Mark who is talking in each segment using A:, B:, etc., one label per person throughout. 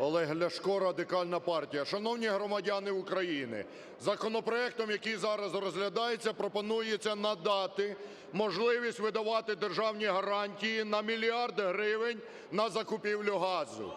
A: Олег Ляшко, Радикальна партія. Шановні громадяни України, законопроектом, який зараз розглядається, пропонується надати можливість видавати державні гарантії на мільярд гривень на закупівлю газу.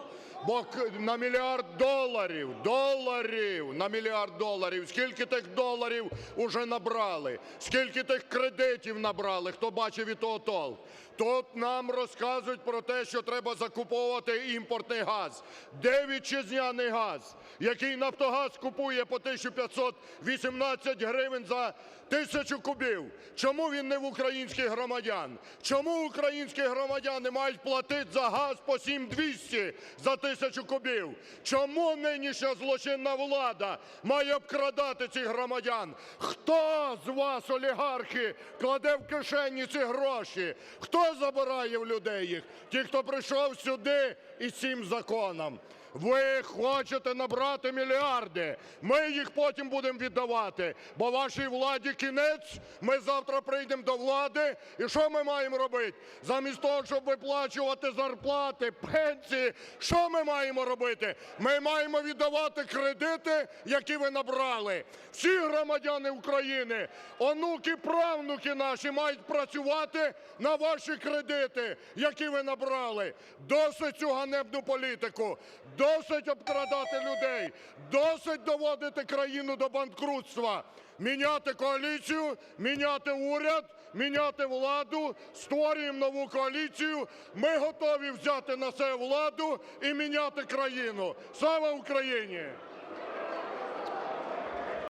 A: Бо на мільярд доларів, доларів, на мільярд доларів. Скільки тих доларів уже набрали? Скільки тих кредитів набрали? Хто бачив і того толк? Тут нам розказують про те, що треба закуповувати імпортний газ. Де вітчизняний газ, який Нафтогаз купує по 1518 гривень за тисячу кубів? Чому він не в українських громадян? Чому українські громадяни мають платити за газ по 7200 за тисячу кубів? Чому нинішня злочинна влада має обкрадати цих громадян? Хто з вас, олігархи, кладе в кишені ці гроші? Хто забирає в людей їх? Ті, хто прийшов сюди із цим законом. Ви хочете набрати мільярди. Ми їх потім будемо віддавати. Бо вашій владі кінець. Ми завтра прийдемо до влади. І що ми маємо робити? Замість того, щоб виплачувати зарплати, пенсії, що ми маємо робити? Ми маємо віддавати кредити, які ви набрали. Всі громадяни України, онуки, правнуки наші мають працювати на ваші кредити, які ви набрали. Досить цю ганебну політику. Досить обкрадати людей, досить доводити країну до банкрутства. Міняти коаліцію, міняти уряд, міняти владу, створюємо нову коаліцію. Ми готові взяти на себе владу і міняти країну. Слава Україні!